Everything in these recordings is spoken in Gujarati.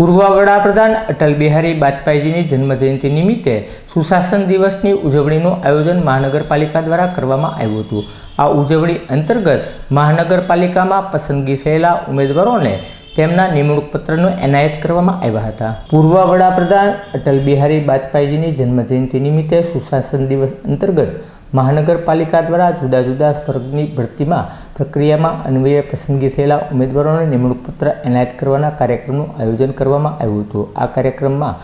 પૂર્વ વડાપ્રધાન અટલ બિહારી વાજપેયીજીની જન્મજયંતિ નિમિત્તે સુશાસન દિવસની ઉજવણીનું આયોજન મહાનગરપાલિકા દ્વારા કરવામાં આવ્યું હતું. આ ઉજવણી અંતર્ગત મહાનગરપાલિકામાં પસંદગી થયેલા ઉમેદવારોને તેમના નિમણૂક પત્રનું એનાયત કરવામાં આવ્યા હતા. પૂર્વ વડાપ્રધાન અટલ બિહારી વાજપેયીજીની જન્મજયંતિ નિમિત્તે સુશાસન દિવસ અંતર્ગત મહાનગરપાલિકા દ્વારા જુદા જુદા સ્વર્ગની ભરતીમાં પ્રક્રિયામાં અન્વયે પસંદગી થયેલા ઉમેદવારોને નિમણૂક પત્ર એનાયત કરવાના કાર્યક્રમનું આયોજન કરવામાં આવ્યું હતું. આ કાર્યક્રમમાં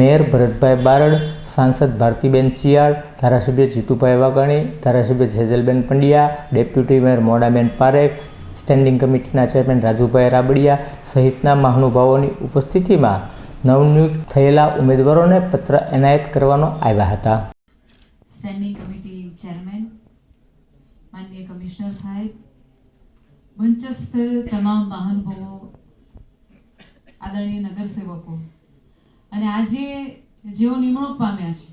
મેયર ભરતભાઈ બારડ, સાંસદ ભારતીબેન શિયાળ, ધારાસભ્ય જીતુભાઈ વાઘાણી, ધારાસભ્ય Jejalben Pandya, deputy mayor Modaben Parekh, standing કમિટીના ચેરમેન રાજુભાઈ રાબડિયા સહિતના મહાનુભાવોની ઉપસ્થિતિમાં નવનિયુક્ત થયેલા ઉમેદવારોને પત્ર એનાયત કરવાનો આવ્યા હતા. સ્ટેન્ડિંગ કમિટી ચેરમેન માનનીય કમિશનર સાહેબ મંચસ્થ તમામ મહાનુભાવો આદરણીય નગરસેવકો. અને આજે જેઓ નિમણૂક પામ્યા છે.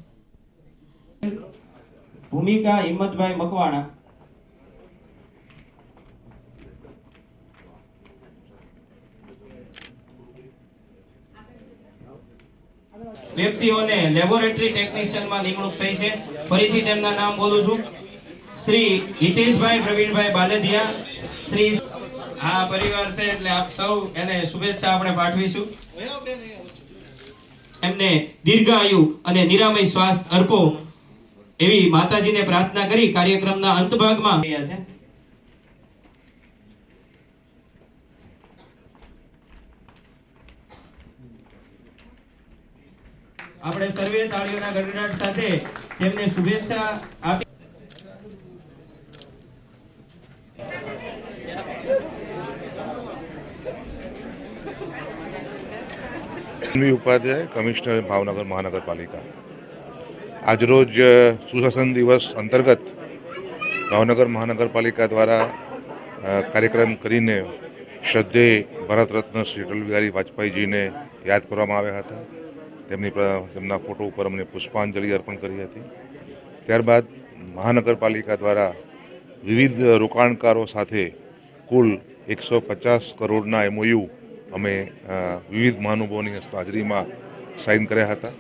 ભૂમિકા હિંમતભાઈ મકવાણા વ્યક્તિઓને લેબોરેટરી ટેકનિશિયનમાં નિમણૂક થઈ છે. ફરીથી તેમના નામ બોલું છું. શ્રી હિતેશભાઈ, પ્રવીણભાઈ બાલેધિયા. શ્રી આ પરિવાર છે એટલે આપ સૌ એને શુભેચ્છા આપણે પાઠવીશું. એમને દીર્ઘાયુ અને નિરામય સ્વાસ્થ્ય અર્પો એવી માતાજીને પ્રાર્થના કરી કાર્યક્રમના અંત ભાગમાં. રહ્યા છે આપણે સર્વે તાળીઓના ગડગડાટ સાથે તેમને શુભેચ્છા આપી ઉપાધ્યાય, કમિશનર ભાવનગર મહાનગરપાલિકા. આજરોજ સુશાસન દિવસ અંતર્ગત ભાવનગર મહાનગરપાલિકા દ્વારા કાર્યક્રમ કરીને શ્રદ્ધે ભારત રત્ન શ્રી અટલ બિહારી વાજપેયીજીને યાદ કરવામાં આવ્યા હતા. તેમની તેમના ફોટો ઉપર અમને પુષ્પાંજલિ અર્પણ કરી હતી. ત્યારબાદ મહાનગરપાલિકા દ્વારા વિવિધ રોકાણકારો સાથે કુલ એકસો પચાસ કરોડના એમઓયુ અમે વિવિધ મહાનુભાવોની હાજરીમાં સાઇન કર્યા હતા.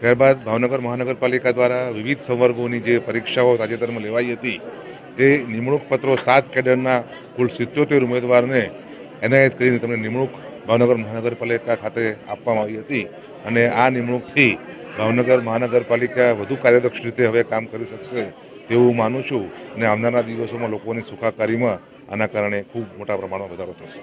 ત્યારબાદ ભાવનગર મહાનગરપાલિકા દ્વારા વિવિધ સંવર્ગોની જે પરીક્ષાઓ તાજેતરમાં લેવાઈ હતી, તે નિમણૂક પત્રો સાત કેડરના કુલ સિત્યોતેર ઉમેદવારને એનાયત કરીને તમને નિમણૂક ભાવનગર મહાનગરપાલિકા ખાતે આપવામાં આવી હતી અને આ નિમણૂકથી ભાવનગર મહાનગરપાલિકા વધુ કાર્યદક્ષ રીતે હવે કામ કરી શકશે તેવું માનું છું અને આવનારા દિવસોમાં લોકોની સુખાકારીમાં આના કારણે ખૂબ મોટા પ્રમાણમાં વધારો થશે.